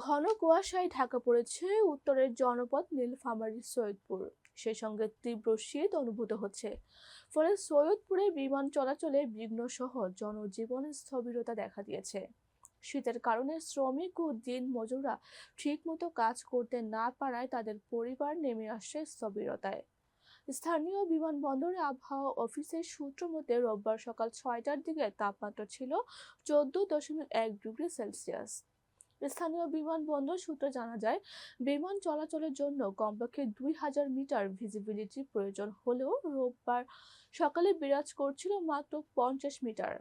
ঘন কুয়াশায় ঢাকা পড়েছে উত্তরের জনপদ নীলফামারী সৈয়দপুর। সেই সঙ্গে তীব্র শীত অনুভূত হচ্ছে। ফলে সৈয়দপুরে বিমান চলাচলে বিঘ্ন সহ জনজীবনে স্থবিরতা দেখা দিয়েছে। শীতের কারণে শ্রমিক ও দিন মজুররা ঠিকমতো কাজ করতে না পারায় তাদের পরিবার নেমে আসছে স্থবিরতায়। স্থানীয় বিমানবন্দরে আবহাওয়া অফিসের সূত্র মতে, রোববার সকাল ছয়টার দিকে তাপমাত্রা ছিল চোদ্দ দশমিক এক ডিগ্রি সেলসিয়াস। স্থানীয় বিমানবন্দর সূত্রে জানা যায়, বিমান চলাচলের জন্য কমপক্ষে দুই হাজার মিটার ভিজিবিলিটি প্রয়োজন হলেও রোববার সকালে বিরাজ করছিল মাত্র পঞ্চাশ মিটার।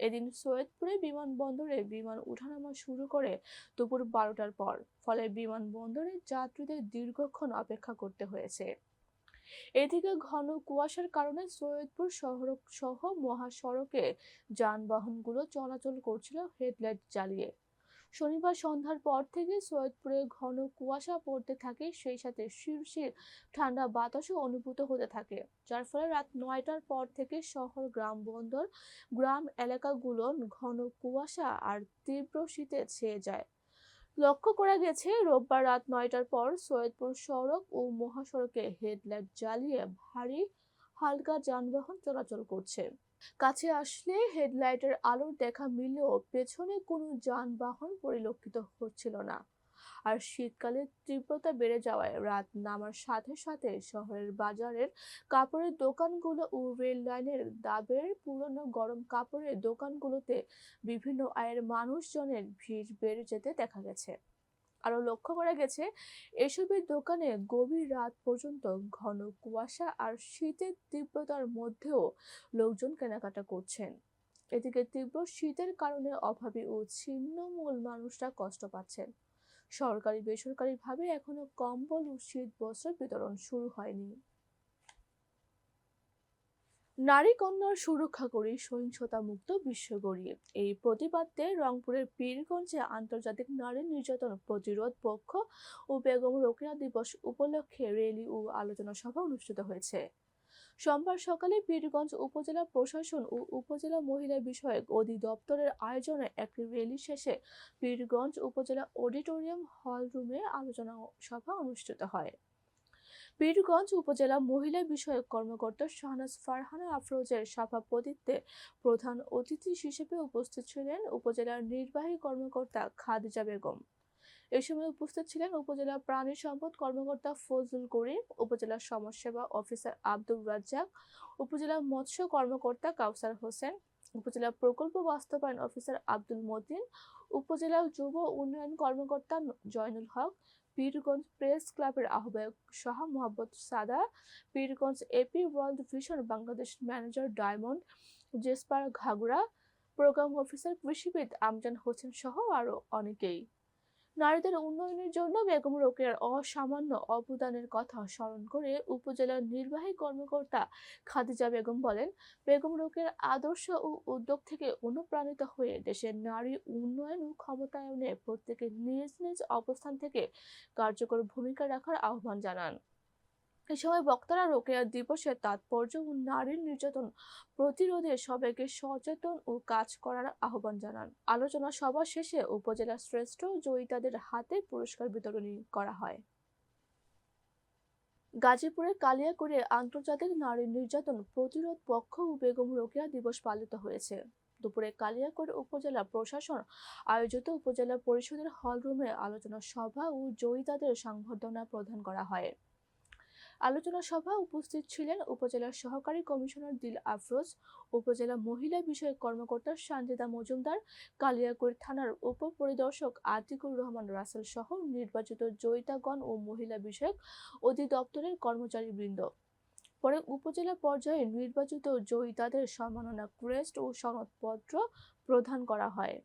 এদিন সৈয়দপুরে বিমানবন্দরে বিমান ওঠানামা শুরু করে দুপুর বারোটার পর, ফলে বিমানবন্দরে যাত্রীদের দীর্ঘক্ষণ অপেক্ষা করতে হয়েছে। এদিকে ঘন কুয়াশার কারণে সৈয়দপুর শহর সহ মহাসড়কে যানবাহনগুলো চলাচল করছিল হেডলাইট জ্বালিয়ে। শনিবার সন্ধ্যার পর থেকে সৈয়দপুরে ঘন কুয়াশা পড়তে থাকে, সেই সাথে শিরশির ঠান্ডা বাতাসও অনুভূত হতে থাকে। যার ফলে রাত নয়টার পর থেকে শহর, গ্রাম বন্দর, গ্রাম এলাকাগুলো ঘন কুয়াশা আর তীব্র শীতে ছেয়ে যায়। লক্ষ্য করা গেছে, রোববার রাত নয়টার পর সৈয়দপুর সড়ক ও মহাসড়কে হেডলাইট জ্বালিয়ে ভারী হালকা যানবাহন চলাচল করছে। কাছে আসলে হেডলাইটের আলোর দেখা মিললেও পেছনে কোনো যানবাহন পরিলক্ষিত হচ্ছিল না। আর শীতকালে তীব্রতা বেড়ে যাওয়ায় রাত নামার সাথে সাথে শহরের বাজারের কাপড়ের দোকানগুলো ও রেল লাইনের দাবের পুরনো গরম কাপড়ের দোকানগুলোতে বিভিন্ন আয়ের মানুষজনের ভিড় বেড়ে যেতে দেখা গেছে। আরও লক্ষ্য করা গেছে, এসবের দোকানে গভীর রাত পর্যন্ত ঘন কুয়াশা আর শীতের তীব্রতার মধ্যেও লোকজন কেনাকাটা করছেন। এদিকে তীব্র শীতের কারণে অভাবী ও ছিন্নমূল মানুষরা কষ্ট পাচ্ছেন। সরকারি বেসরকারিভাবে এখনও কম্বল ও শীত বস্ত্র বিতরণ শুরু হয়নি। নারী কন্যার সুরক্ষা করি সহিংসতা মুক্ত বিশ্ব গড়িয়ে এই প্রতিবাদে রংপুরের পীরগঞ্জে আন্তর্জাতিক নারী নির্যাতন প্রতিরোধ পক্ষ ও বেগম রোকেয়া দিবস উপলক্ষে র্যালি ও আলোচনা সভা অনুষ্ঠিত হয়েছে। সোমবার সকালে পীরগঞ্জ উপজেলা প্রশাসন ও উপজেলা মহিলা বিষয়ক অধিদপ্তরের আয়োজনে একটি র্যালি শেষে পীরগঞ্জ উপজেলা অডিটোরিয়াম হল রুমে আলোচনা সভা অনুষ্ঠিত হয়। পীরগঞ্জ উপজেলা মহিলা বিষয়ক কর্মকর্তা শাহনাজ ফারহানা আফরোজের সভাপতিত্বে প্রধান অতিথি হিসেবে উপস্থিত ছিলেন উপজেলার নির্বাহী কর্মকর্তা খাদিজা বেগম। এ সময় উপস্থিত ছিলেন উপজেলা প্রাণী সম্পদ কর্মকর্তা ফজলুল করিম, উপজেলা সমাজসেবা অফিসার আব্দুর রাজ্জাক, উপজেলা মৎস্য কর্মকর্তা কাউসার হোসেন, উপজেলা প্রকল্প বাস্তবায়ন অফিসার আব্দুল মতিন উপজেলা যুব উন্নয়ন কর্মকর্তা জয়নুল হক পীরগঞ্জ প্রেস ক্লাবের আহ্বায়ক Shah Mohammad Sada Pirganj AP world vision Bangladesh manager Diamond Jasper Ghagura programme officer কৃষিবিদ আমজান হোসেন সহ আরও অনেকেই। নারীদের উন্নয়নের জন্য বেগম রোকেয়ার অসামান্য অবদানের কথা স্মরণ করে উপজেলার নির্বাহী কর্মকর্তা খাদিজা বেগম বলেন, বেগম রোকের আদর্শ ও উদ্যোগ থেকে অনুপ্রাণিত হয়ে দেশের নারী উন্নয়ন ও ক্ষমতায়নে প্রত্যেকে নিজ নিজ অবস্থান থেকে কার্যকর ভূমিকা রাখার আহ্বান জানান। এ সময় বক্তারা রোকেয়া দিবসের তাৎপর্য ও নারীর নির্যাতন প্রতিরোধে সবাইকে সচেতন ও কাজ করার আহ্বান জানান। আলোচনা সভা শেষে উপজেলা শ্রেষ্ঠ জয়িতাদের হাতে পুরস্কার বিতরণী করা হয়। গাজীপুরের কালিয়াকুড়ে আন্তর্জাতিক নারী নির্যাতন প্রতিরোধ পক্ষ ও বেগম রোকেয়া দিবস পালিত হয়েছে। দুপুরে কালিয়াকৈর উপজেলা প্রশাসন আয়োজিত উপজেলা পরিষদের হলরুমে আলোচনা সভা ও জয়িতাদের সংবর্ধনা প্রদান করা হয়। আলোচনা সভা উপস্থিত ছিলেন উপজেলার সহকারী কমিশনার দিল আফরোজ, উপজেলা মহিলা বিষয়ক কর্মকর্তা সানজিদা মজুমদার কালিয়াকৈর থানার উপপরিদর্শক আতিকুর রহমান রাসেল সহ নির্বাচিত জয়িতাগণ ও মহিলা বিষয়ক অধিদপ্তরের কর্মচারীবৃন্দ। পরে উপজেলা পর্যায়ে নির্বাচিত জয়িতাদের সম্মাননা ক্রেস্ট ও সনদপত্র প্রদান করা হয়।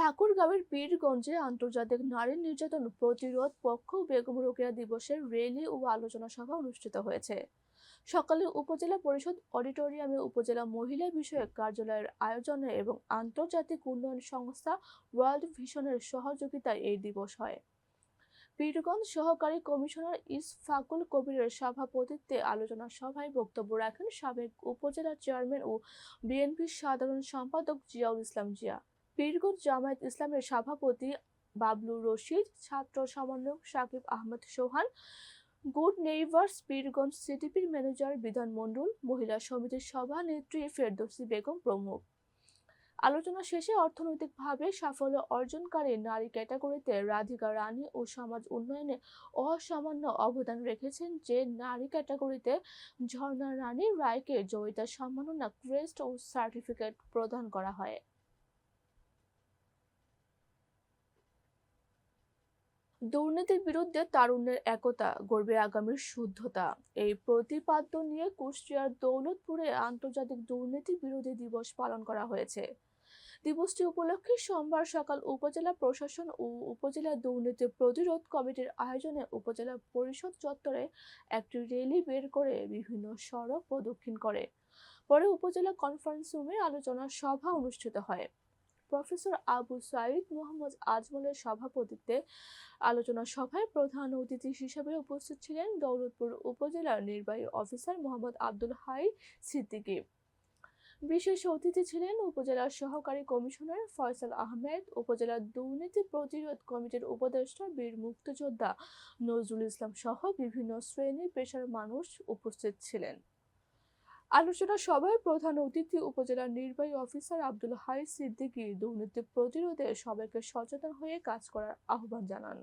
ঠাকুরগাঁওয়ের পীরগঞ্জে আন্তর্জাতিক নারী নির্যাতন প্রতিরোধ পক্ষ বেগম রোকেয়া দিবসের র্যালি ও আলোচনা সভা অনুষ্ঠিত হয়েছে। সকালে উপজেলা পরিষদ অডিটোরিয়ামে উপজেলা মহিলা বিষয়ক কার্যালয়ের আয়োজনে এবং আন্তর্জাতিক উন্নয়ন সংস্থা ওয়ার্ল্ড ভিশনের সহযোগিতায় এই দিবস হয়। পীরগঞ্জ সহকারী কমিশনার ইসফাকুল কবিরের সভাপতিত্বে আলোচনা সভায় বক্তব্য রাখেন সাবেক উপজেলা চেয়ারম্যান ও বিএনপির সাধারণ সম্পাদক জিয়াউল ইসলাম জিয়া। পীরগঞ্জ জামায়াত ইসলামের সভাপতি বাবলু রশিদ, ছাত্র সমন্বয়ক সাকিব আহমদ সোহান গুড নেইভার্স পীরগঞ্জ সিটিপির ম্যানেজার বিধান মণ্ডল, মহিলা সমিতির সভানেত্রী ফেরদৌসী বেগম প্রমুখ। আলোচনা শেষে অর্থনৈতিকভাবে সাফল্য অর্জনকারী নারী ক্যাটাগরিতে রাধিকা রানী ও সমাজ উন্নয়নে অসামান্য অবদান রেখেছেন যে নারী ক্যাটাগরিতে ঝর্ণা রানী রায়কে জয়িতা সম্মাননা ক্রেস্ট ও সার্টিফিকেট প্রদান করা হয়। দুর্নীতির বিরুদ্ধে তারুণ্যের একতা গড়বে আগামীর শুদ্ধতা। এই প্রতিপাদ্য নিয়ে কুষ্টিয়ার দৌলতপুরে আন্তর্জাতিক দুর্নীতি বিরোধী দিবস পালন করা হয়েছে। দিবসটি উপলক্ষে সোমবার সকাল উপজেলা প্রশাসন ও উপজেলা দুর্নীতি প্রতিরোধ কমিটির আয়োজনে উপজেলা পরিষদ চত্বরে একটি র্যালি বের করে বিভিন্ন সড়ক প্রদক্ষিণ করে। পরে উপজেলা কনফারেন্স রুমে আলোচনা সভা অনুষ্ঠিত হয়। প্রফেসর আবু সাইদ মোহাম্মদ আজমলের সভাপতিত্বে আলোচনা সভায় প্রধান অতিথি হিসেবে উপস্থিত ছিলেন দৌলতপুর উপজেলার নির্বাহী অফিসার মোহাম্মদ আব্দুল হাই সিদ্দিকী। বিশেষ অতিথি ছিলেন উপজেলার সহকারী কমিশনার ফয়সাল আহমেদ উপজেলার দুর্নীতি প্রতিরোধ কমিটির উপদেষ্টা বীর মুক্তিযোদ্ধা নজরুল ইসলাম সহ বিভিন্ন শ্রেণি পেশার মানুষ উপস্থিত ছিলেন। আলোচনা সভায় প্রধান অতিথি উপজেলা নির্বাহী অফিসার আব্দুল হাই সিদ্দিকী দুর্নীতি প্রতিরোধে সবাইকে সচেতন হয়ে কাজ করার আহ্বান জানান।